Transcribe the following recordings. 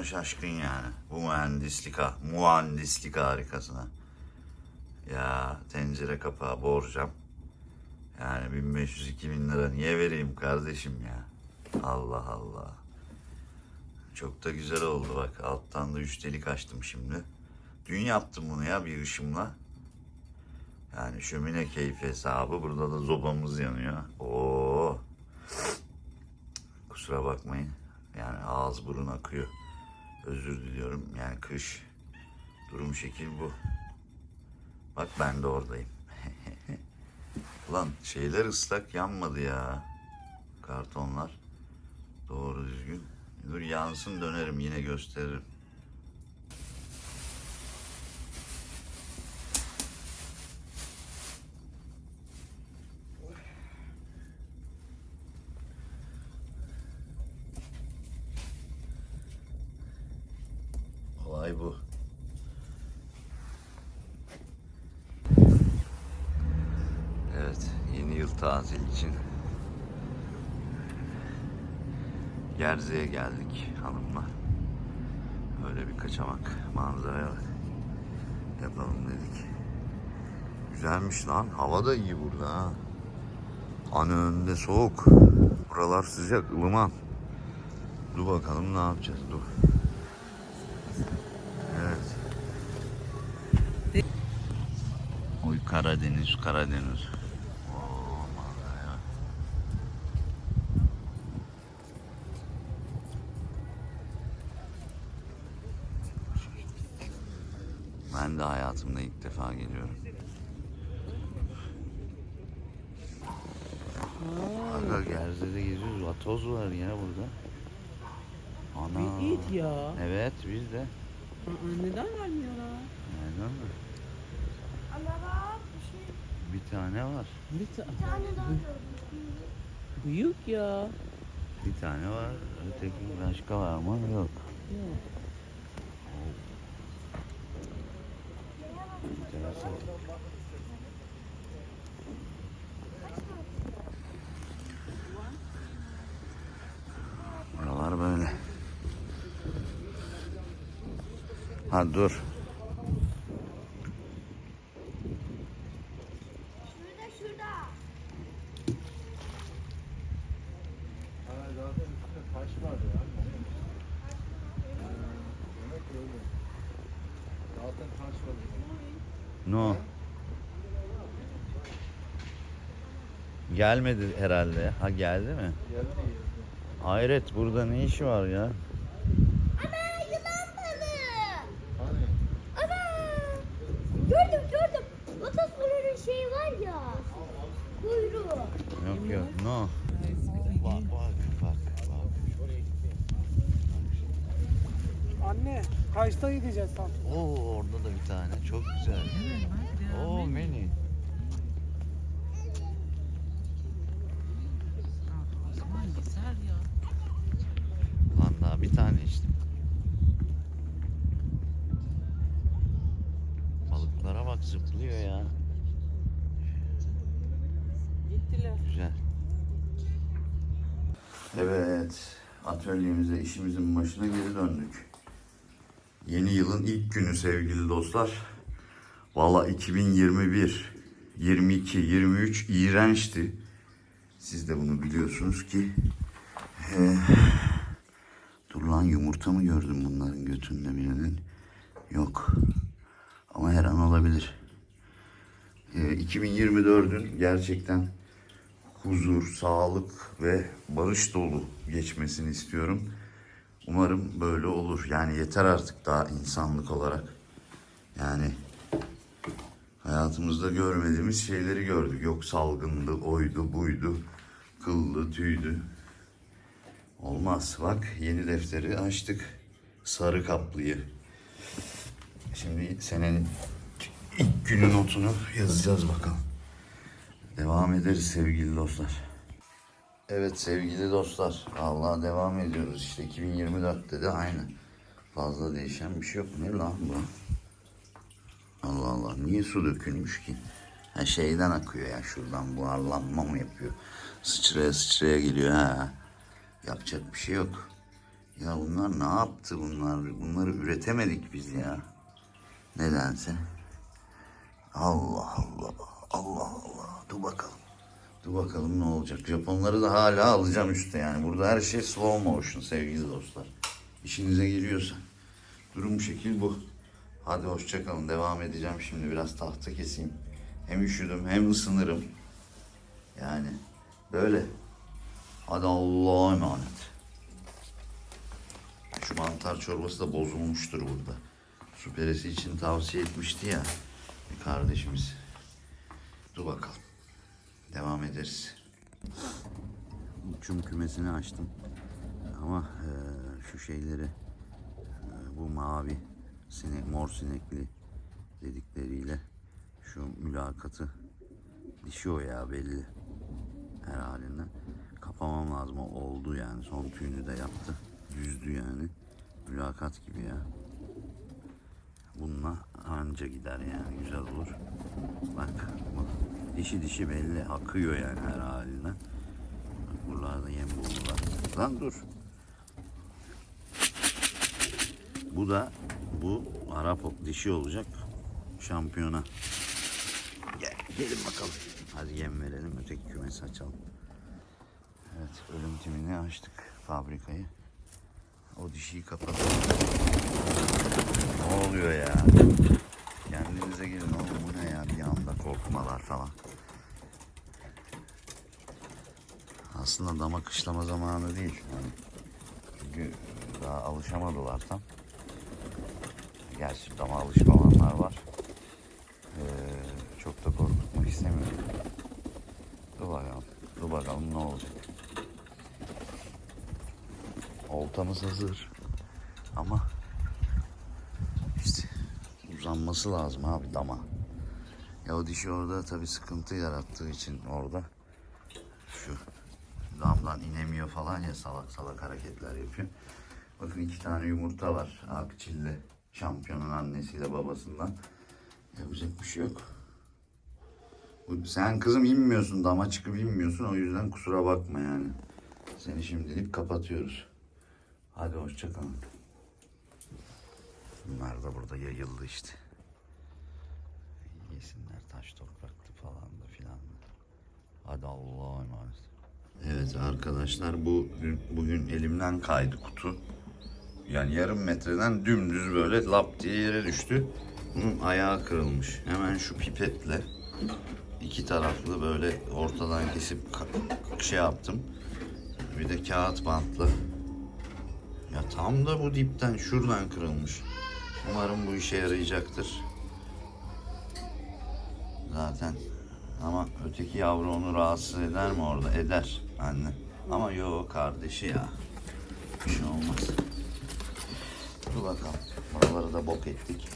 Kedi bile bu duruma şaşkın yani. Bu mühendislik, mühendislik harikasına. Ya tencere kapağı borcam. Yani 1500-2000 lira niye vereyim kardeşim ya? Allah Allah. Çok da güzel oldu bak. Alttan da üç delik açtım şimdi. Dün yaptım bunu ya bir ışımla. Yani şömine keyfi hesabı. Burada da zobamız yanıyor. Oo. Kusura bakmayın. Yani ağız burun akıyor. Özür diliyorum. Yani kış. Durum şekil bu. Bak ben de oradayım. Ulan şeyler ıslak yanmadı ya. Kartonlar. Doğru düzgün. Dur yansın dönerim yine gösteririm. Olay bu. Evet, tatil için Gerze'ye geldik hanımla. Öyle bir kaçamak manzaraya yapalım dedik. Güzelmiş lan. Hava da iyi burada ha. Anı önünde soğuk. Buralar sıcak, ılıman. Dur bakalım ne yapacağız. Dur. Evet. Oy Karadeniz, Karadeniz. Oo, manzaraya bak. Ben de hayatımda ilk defa geliyorum. Aga Gerze'de geziyoruz. Vatoz var ya burada. Ana. Bir it ya. Evet biz de. Aa, neden vermiyorlar? Neden mi? Bir tane var. Bir ta- Büyük ya. Bir tane var. Öteki başka var mı? Yok. Yok. Buralar böyle. Ha dur. Şurada şurada. Ha, zaten taş var No. Gelmedi herhalde. Ha geldi mi? Geldi. Hayret burada ne işi var ya? Ana yılan balığı. Hani? Ana. Gördüm gördüm. Lotos balığının şeyi var ya. Kuyruğu. Yok yok no. Bak bak bak bak. Anne kaçta gideceğiz tam? Oo orada da bir tane çok güzel. Oo mini. Lan daha bir tane işte. Balıklara bak zıplıyor ya. Gittiler. Güzel. Evet, atölyemize, işimizin başına geri döndük. Yeni yılın ilk günü sevgili dostlar. Valla 2021, 22, 23 iğrençti. Siz de bunu biliyorsunuz ki. Ee, dur lan yumurta mı gördüm bunların götünde birinin? Yok. Ama her an olabilir. Ee, 2024'ün gerçekten huzur, sağlık ve barış dolu geçmesini istiyorum. Umarım böyle olur. Yani yeter artık daha insanlık olarak. Yani hayatımızda görmediğimiz şeyleri gördük. Yok salgındı, oydu, buydu, kıllı, tüydü. Olmaz. Bak yeni defteri açtık. Sarı kaplıyı. Şimdi senenin ilk günü notunu yazacağız bakalım. Devam ederiz sevgili dostlar. Evet sevgili dostlar. Allah devam ediyoruz işte 2024'te de aynı. Fazla değişen bir şey yok. Ne lan bu? Allah Allah. Niye su dökülmüş ki? Ha şeyden akıyor ya şuradan buharlanma mı yapıyor? Sıçraya sıçraya geliyor ha. Yapacak bir şey yok. Ya bunlar ne yaptı bunlar? Bunları üretemedik biz ya. Nedense. Allah Allah. Allah Allah. Dur bakalım. Dur bakalım ne olacak. Japonları da hala alacağım üstte yani. Burada her şey slow motion sevgili dostlar. İşinize geliyorsa. Durum şekil bu. Hadi hoşçakalın. Devam edeceğim şimdi. Biraz tahta keseyim. Hem üşüdüm hem ısınırım. Yani böyle. Hadi Allah'a emanet. Şu mantar çorbası da bozulmuştur burada. Su peresi için tavsiye etmişti ya kardeşimiz. Dur bakalım. Devam ederiz. Uçum kümesini açtım. Ama eee, şu şeyleri eee, bu mavi sinek, mor sinekli dedikleriyle şu mülakatı dişi o ya belli her halinden. Kapamam lazım o oldu yani son tüyünü de yaptı. Düzdü yani. Mülakat gibi ya. Bununla anca gider yani güzel olur. Bak bu dişi dişi belli akıyor yani her halinden. Buralarda yem buldular. Lan dur. Bu da bu Arap dişi olacak şampiyona. Gel, gelin bakalım. Hadi yem verelim öteki kümesi açalım. Evet ölüm timini açtık fabrikayı. O dişiyi kapatalım. Ne oluyor ya? Kendinize gelin oğlum bu ne ya? Bir anda korkmalar falan. Aslında dama kışlama zamanı değil. Yani çünkü daha alışamadılar tam. Gerçi dama alışmayanlar var. Ee, çok da korkutmak istemiyorum. Dur bakalım. Dur bakalım ne olacak. Oltamız hazır. Ama işte uzanması lazım abi dama. Ya o dişi orada tabii sıkıntı yarattığı için orada şu damdan inemiyor falan ya salak salak hareketler yapıyor. Bakın iki tane yumurta var. Akçil'le şampiyonun annesiyle babasından. Yapacak bir şey yok. Sen kızım inmiyorsun dama çıkıp inmiyorsun o yüzden kusura bakma yani. Seni şimdilik kapatıyoruz. Hadi hoşçakalın. Bunlar da burada yayıldı işte. Taş topraklı falan da filan. Hadi Allah'a emanet. Evet arkadaşlar bu bugün elimden kaydı kutu. Yani yarım metreden dümdüz böyle lap diye yere düştü. Bunun ayağı kırılmış. Hemen şu pipetle iki taraflı böyle ortadan kesip şey yaptım. Bir de kağıt bantla. Ya tam da bu dipten şuradan kırılmış. Umarım bu işe yarayacaktır. Zaten ama öteki yavru onu rahatsız eder mi orada? Eder anne. Ama yok kardeşi ya. Bir şey olmaz. Dur bakalım. Buraları da bok ettik.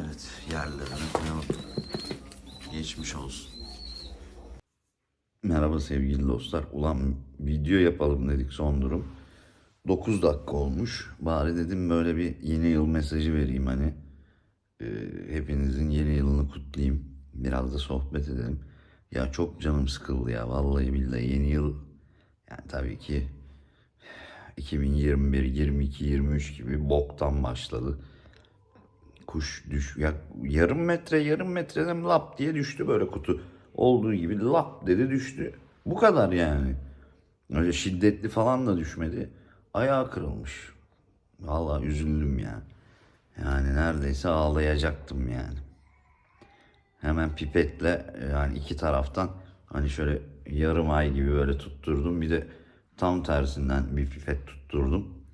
Evet yerlerine koyalım. Geçmiş olsun. Merhaba sevgili dostlar. Ulan video yapalım dedik son durum. 9 dakika olmuş. Bari dedim böyle bir yeni yıl mesajı vereyim hani. Ee, hepinizin yeni yılını kutlayayım. Biraz da sohbet edelim. Ya çok canım sıkıldı ya. Vallahi billahi yeni yıl. Yani tabii ki 2021, 22, 23 gibi boktan başladı. Kuş düş ya yarım metre yarım metreden lap diye düştü böyle kutu. Olduğu gibi lap dedi düştü. Bu kadar yani. Öyle şiddetli falan da düşmedi. Ayağı kırılmış. Vallahi üzüldüm ya. Yani neredeyse ağlayacaktım yani. Hemen pipetle yani iki taraftan hani şöyle yarım ay gibi böyle tutturdum. Bir de tam tersinden bir pipet tutturdum.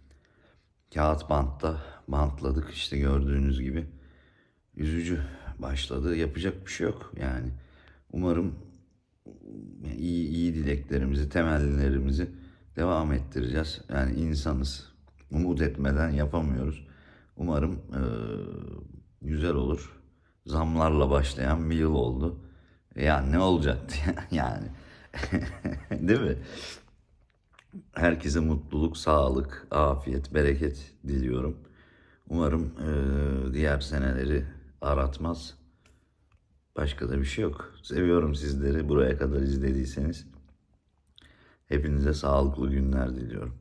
Kağıt bantla bantladık işte gördüğünüz gibi. Üzücü başladı. Yapacak bir şey yok yani. Umarım iyi, iyi dileklerimizi, temellerimizi devam ettireceğiz. Yani insanız. Umut etmeden yapamıyoruz. Umarım eee, güzel olur. Zamlarla başlayan bir yıl oldu. Yani ne olacaktı yani. Değil mi? Herkese mutluluk, sağlık, afiyet, bereket diliyorum. Umarım eee, diğer seneleri aratmaz. Başka da bir şey yok. Seviyorum sizleri buraya kadar izlediyseniz. Hepinize sağlıklı günler diliyorum.